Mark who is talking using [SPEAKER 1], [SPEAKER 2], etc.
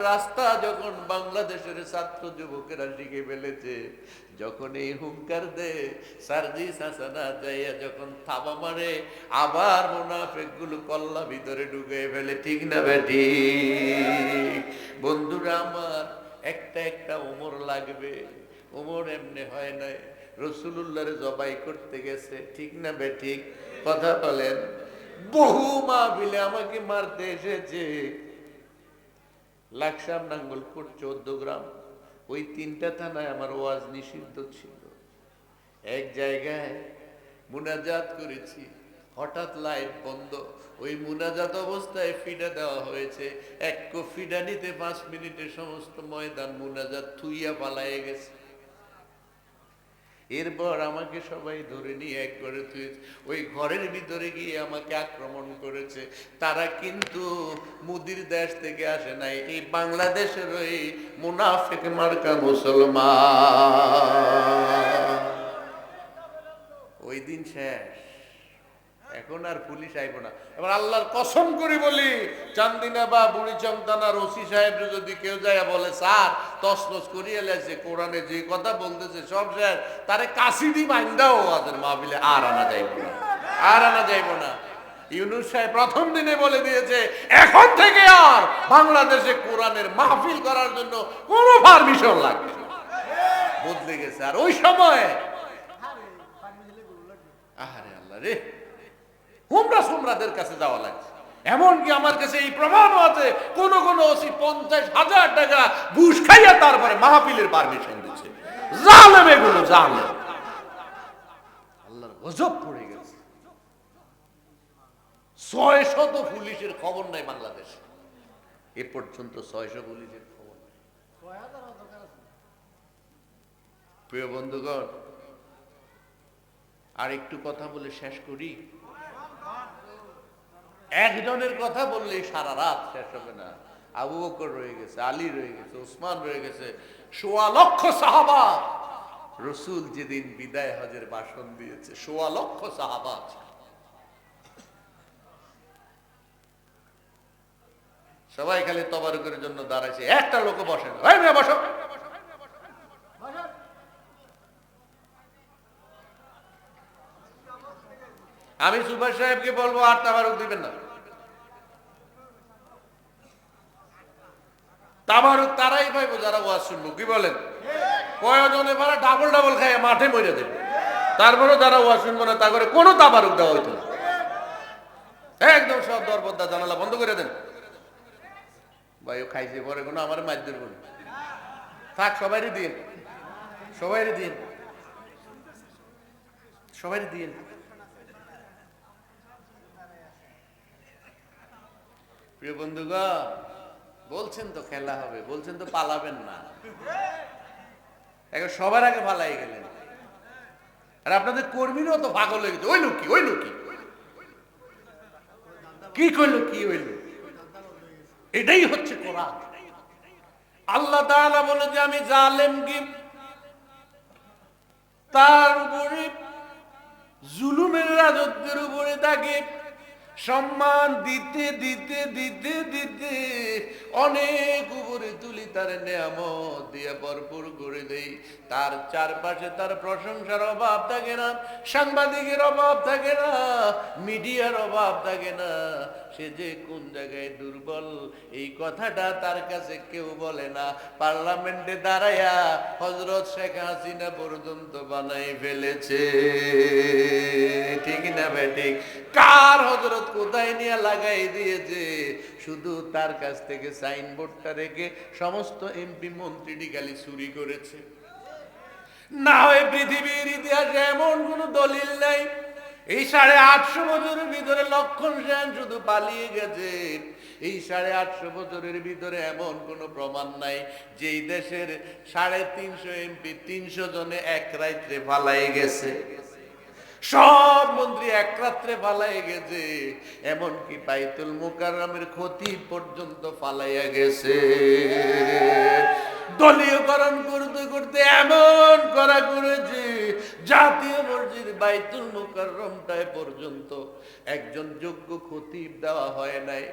[SPEAKER 1] রাস্তা যখন বাংলাদেশের ছাত্র যুবকেরা শিখে ফেলেছে, যখন এই হুঙ্কার দে সার্জি সাসানা যাইয়া যখন থাবা মারে, আবার মুনাফেকগুলো কল্লা ভিতরে ঢুকে ফেলে। ঠিক না বেটি? বন্ধুরা আমার, একটা একটা উমর লাগবে। উমর এমনি হয় নাই। রসুল্লাহরে জবাই করতে গেছে। ঠিক না বেঠিক কথা বলেন। বহু মা বিলে আমাকে মারতে এসেছে। লাকসাম নাঙ্গলপুর চোদ্দ গ্রাম। ওই তিনটা থানায় আমার ওয়াজ নিষিদ্ধ ছিল। এক জায়গায় মুনাজাত করেছি। হঠাৎ লাইট বন্ধ। ওই মুনাজাত অবস্থায় ফিডা দেওয়া হয়েছে। এক ফিডা নিতে পাঁচ মিনিটে সমস্ত ময়দান মুনাজাত থুইয়া পালায়ে গেছে। এরপর আমাকে সবাই ধরে নিয়ে এক করে তুই ওই ঘরের ভিতরে গিয়ে আমাকে আক্রমণ করেছে। তারা কিন্তু মুদির দেশ থেকে আসে নাই। এই বাংলাদেশের ওই মুনাফেক মার্কা মুসলমান। ওই দিন শেষ। এখন আর পুলিশ আইব না। এবার আল্লাহর কসম করে বলি, চান্দিনা বা বুড়ি চমতানার ওসি সাহেব যদি কেউ যায় বলে, স্যার তসনস করিয়ে লেছে, কোরআনে যে কথা বলতেছে সব স্যার তারে কাশি কাশিদি মাইন্দাও ওদের মাহবিলে আর আনা যাইব না, আর আনা যাইব না। ইউনুস সাহেব প্রথম দিনে বলে দিয়েছে, এখন থেকে আর বাংলাদেশে কোরআনের মাহফিল করার জন্য কোনো পারমিশন লাগবে বদলে গেছে। আর ওই সময় আহারে আল্লাহ রে। হুমরা সুমরাদের কাছে যাওয়া লাগছে। এমনকি আমার কাছে এই প্রমাণও আছে, কোন কোন ওসি পঞ্চাশ হাজার টাকা ঘুষ খাইয়া তারপরে মাহফিলের পারমিশন দিচ্ছে। জালেম এগুলো, জালেম। আল্লাহর গজব পড়ে গেছে। ছয় শত পুলিশের খবর নাই বাংলাদেশে। এ পর্যন্ত ছয়শো পুলিশের খবর প্রিয় বন্ধুগণ আর একটু কথা বলে শেষ করি। একজনের কথা বললে সারা রাত শেষ হবে না। আবু বকর রয়ে গেছে, আলী রয়ে গেছে, ওসমান রয়ে গেছে, সোয়া লক্ষ সাহাবা। রসুল যেদিন বিদায় হজের ভাষণ দিয়েছে, সোয়া লক্ষ সাহাবা। সবাই খালি তবারকের জন্য দাঁড়াইছে, একটা লোক বসে না। বসো। আমি সুভাষ সাহেবকে বলব আর তাবারুক দিবেন না। তাবারুক তারাই পাইবো যারা ওয়াজ শুনব, কি বলেন? কয়জনে পারা ডাবল ডাবল খায় মাঠে মরে দেবে? তারপরে যারা ওয়াজ শুনব না, তা করে কোনো তাবারুক দেওয়া হইতো না। একদম সব দরবদ্দা জানালা বন্ধ করে দেন। ভাই, ও খাইছে, পরে কোনো আমার মাছ ধরবো থাক সবাইরই দিন সবাইরই দিন সবাইরই দিন প্রিয় বন্ধুগণ, বলছেন তো খেলা হবে, বলছেন তো পালাবেন না। সবার আগে পালাই গেলেন। আর আপনাদের কর্মীরাও তো পাগল হয়ে গেছে, ওই লোক কি ওই লোক কি কি কইল কি হইল? এটাই হচ্ছে কোরআন। আল্লাহ তাআলা বলে যে, আমি জালেম কি? তার উপরে জুলুমের রাজত্বের উপরে তাকে সম্মান দিতে দিতে দিতে দিতে অনেক উপরে তার নেয়ামত দিয়ে ভরপুর করে দেই। তার চারপাশে তার প্রশংসার অভাব থাকে না, সাংবাদিকের অভাব থাকে না, মিডিয়ার অভাব থাকে না। সে যে কোন জায়গায় দুর্বল, এই কথাটা তার কাছে কেউ বলে না। পার্লামেন্টে দাঁড়াইয়া হজরত শেখ হাসিনা পর্যন্ত বানাই ফেলেছে। ঠিক না ভাই, ঠিক। কার হজরত কোথায় নিয়ে লাগাই দিয়েছে? শুধু তার কাছ থেকে সাইনবোর্ডটা রেখে সমস্ত এমপি মন্ত্রী খালি চুরি করেছে। না হয় পৃথিবীর ইতিহাসে এমন কোন দলিল নাই। এই সাড়ে আটশো বছরের ভিতরে লক্ষণ সেন শুধু পালিয়ে গেছে। এই সাড়ে আটশো বছরের ভিতরে এমন কোনো প্রমাণ নাই যে এই দেশের সাড়ে তিনশো এমপি তিনশো জনে এক রাত্রে পালাই গেছে। সব মন্ত্রী এক রাত্রে পালাইয়া গেছে। এমনকি বাইতুল মুকাররমের ক্ষতি পর্যন্ত পালাইয়া গেছে। দলীয়করণ করতে করতে এমন করা করেছে, জাতীয় মসজিদ বাইতুল মুকাররমটায় পর্যন্ত একজন যোগ্য খতিব দেওয়া হয় নাই।